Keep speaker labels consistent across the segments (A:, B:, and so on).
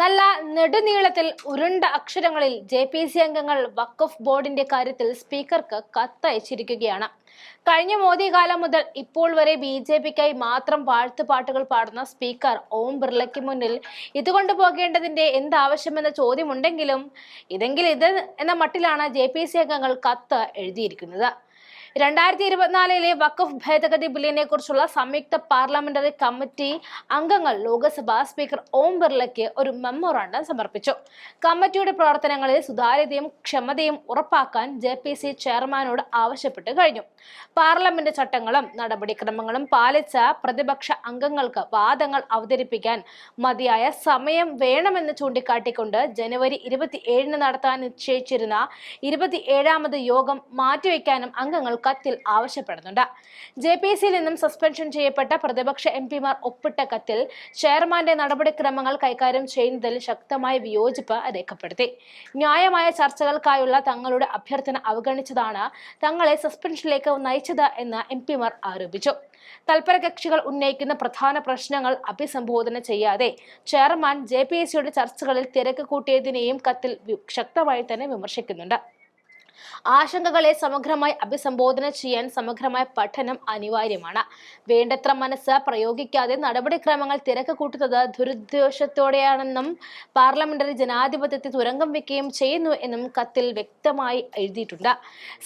A: നല്ല നെടുനീളത്തിൽ ഉരുണ്ട അക്ഷരങ്ങളിൽ ജെ പി സി അംഗങ്ങൾ വഖഫ് ബോർഡിന്റെ കാര്യത്തിൽ സ്പീക്കർക്ക് കത്തയച്ചിരിക്കുകയാണ്. കഴിഞ്ഞ മോദി കാലം മുതൽ ഇപ്പോൾ വരെ ബി ജെ പിക്കായി മാത്രം വാഴ്ത്തുപാട്ടുകൾ പാടുന്ന സ്പീക്കർ ഓം ബിർളയ്ക്ക് മുന്നിൽ ഇതുകൊണ്ട് പോകേണ്ടതിന്റെ എന്താവശ്യമെന്ന ചോദ്യമുണ്ടെങ്കിലും ഇതെങ്കിൽ ഇത് എന്ന മട്ടിലാണ് ജെ പി സി അംഗങ്ങൾ കത്ത് എഴുതിയിരിക്കുന്നത്. രണ്ടായിരത്തി ഇരുപത്തിനാലിലെ വഖഫ് ഭേദഗതി ബില്ലിനെ കുറിച്ചുള്ള സംയുക്ത പാർലമെന്ററി കമ്മിറ്റി അംഗങ്ങൾ ലോക്സഭാ സ്പീക്കർ ഓം ബിർളയ്ക്ക് ഒരു മെമ്മോറാണ്ടം സമർപ്പിച്ചു. കമ്മിറ്റിയുടെ പ്രവർത്തനങ്ങളിൽ സുതാര്യതയും ക്ഷമതയും ഉറപ്പാക്കാൻ ജെ പി സി ചെയർമാനോട് ആവശ്യപ്പെട്ടു കഴിഞ്ഞു. പാർലമെന്റ് ചട്ടങ്ങളും നടപടിക്രമങ്ങളും പാലിച്ച പ്രതിപക്ഷ അംഗങ്ങൾക്ക് വാദങ്ങൾ അവതരിപ്പിക്കാൻ മതിയായ സമയം വേണമെന്ന് ചൂണ്ടിക്കാട്ടിക്കൊണ്ട് ജനുവരി ഇരുപത്തി ഏഴിന് നടത്താൻ നിശ്ചയിച്ചിരുന്ന ഇരുപത്തി ഏഴാമത് യോഗം മാറ്റിവെക്കാനും അംഗങ്ങൾ കത്തിൽ ആവശ്യപ്പെടുന്നുണ്ട്. ജെ പി സിയിൽ നിന്നും സസ്പെൻഷൻ ചെയ്യപ്പെട്ട പ്രതിപക്ഷ എം പിമാർ ഒപ്പിട്ട കത്തിൽ ചെയർമാന്റെ നടപടിക്രമങ്ങൾ കൈകാര്യം ചെയ്യുന്നതിൽ ശക്തമായ വിയോജിപ്പ് രേഖപ്പെടുത്തി. ന്യായമായ ചർച്ചകൾക്കായുള്ള തങ്ങളുടെ അഭ്യർത്ഥന അവഗണിച്ചതാണ് തങ്ങളെ സസ്പെൻഷനിലേക്ക് നയിച്ചത് എന്ന് എം പിമാർ ആരോപിച്ചു. തൽപര കക്ഷികൾ ഉന്നയിക്കുന്ന പ്രധാന പ്രശ്നങ്ങൾ അഭിസംബോധന ചെയ്യാതെ ചെയർമാൻ ജെ പി എസ് സിയുടെ ചർച്ചകളിൽ തിരക്ക് കൂട്ടിയതിനെയും കത്തിൽ ശക്തമായി തന്നെ വിമർശിക്കുന്നുണ്ട്. ആശങ്കകളെ സമഗ്രമായി അഭിസംബോധന ചെയ്യാൻ സമഗ്രമായ പഠനം അനിവാര്യമാണ്. വേണ്ടത്ര മനസ്സ് പ്രയോഗിക്കാതെ നടപടിക്രമങ്ങൾ തിരക്ക് കൂട്ടുന്നത് ദുരുദ്ദേശത്തോടെയാണെന്നും പാർലമെന്ററി ജനാധിപത്യത്തെ തുരങ്കം വെക്കുകയും ചെയ്യുന്നു എന്നും കത്തിൽ വ്യക്തമായി എഴുതിയിട്ടുണ്ട്.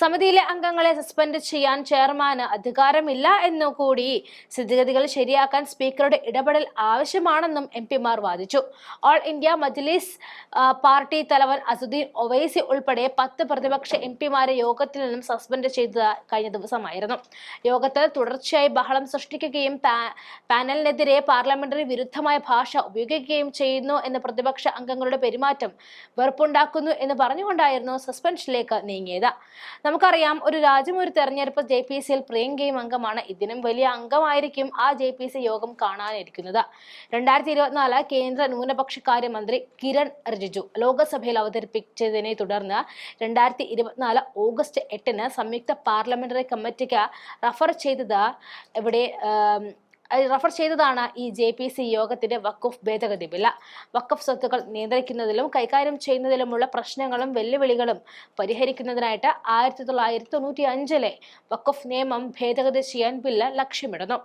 A: സമിതിയിലെ അംഗങ്ങളെ സസ്പെൻഡ് ചെയ്യാൻ ചെയർമാന് അധികാരമില്ല എന്നു കൂടി സ്ഥിതിഗതികൾ ശരിയാക്കാൻ സ്പീക്കറുടെ ഇടപെടൽ ആവശ്യമാണെന്നും എം പിമാർ വാദിച്ചു. ഓൾ ഇന്ത്യ മജ്ലിസ് പാർട്ടി തലവൻ അസുദ്ദീൻ ഒവൈസി ഉൾപ്പെടെ പത്ത് പ്രതിപക്ഷ എം പിമാരെ യോഗത്തിൽ നിന്നും സസ്പെൻഡ് ചെയ്ത കഴിഞ്ഞ ദിവസമായിരുന്നു. യോഗത്തിൽ തുടർച്ചയായി ബഹളം സൃഷ്ടിക്കുകയും പാനലിനെതിരെ പാർലമെന്ററി വിരുദ്ധമായ ഭാഷ ഉപയോഗിക്കുകയും ചെയ്യുന്നു എന്ന പ്രതിപക്ഷ അംഗങ്ങളുടെ പെരുമാറ്റം വെറുപ്പുണ്ടാക്കുന്നു എന്ന് പറഞ്ഞുകൊണ്ടായിരുന്നു സസ്പെൻഷനിലേക്ക് നീങ്ങിയത്. നമുക്കറിയാം ഒരു രാജ്യം ഒരു തെരഞ്ഞെടുപ്പ് ജെ പി സിയിൽ പ്രിയങ്കയും അംഗമാണ്. ഇതിനും വലിയ അംഗമായിരിക്കും ആ ജെ പി സി യോഗം കാണാനിരിക്കുന്നത്. രണ്ടായിരത്തി ഇരുപത്തിനാല് കേന്ദ്ര ന്യൂനപക്ഷ കാര്യമന്ത്രി കിരൺ റിജിജു ലോകസഭയിൽ അവതരിപ്പിച്ചതിനെ തുടർന്ന് രണ്ടായിരത്തി ഇരുപത്തിനാല് ഓഗസ്റ്റ് എട്ടിന് സംയുക്ത പാർലമെന്ററി കമ്മിറ്റിക്ക് റഫർ ചെയ്തത് ഇവിടെ റഫർ ചെയ്തതാണ് ഈ ജെ പി സി യോഗത്തിന്റെ വഖഫ് ഭേദഗതി ബില്ല്. വഖഫ് സ്വത്തുക്കൾ നിയന്ത്രിക്കുന്നതിലും കൈകാര്യം ചെയ്യുന്നതിലുമുള്ള പ്രശ്നങ്ങളും വെല്ലുവിളികളും പരിഹരിക്കുന്നതിനായിട്ട് ആയിരത്തി തൊള്ളായിരത്തി തൊണ്ണൂറ്റി അഞ്ചിലെ വഖഫ് നിയമം ഭേദഗതി ചെയ്യാൻ ബില്ല് ലക്ഷ്യമിടുന്നു.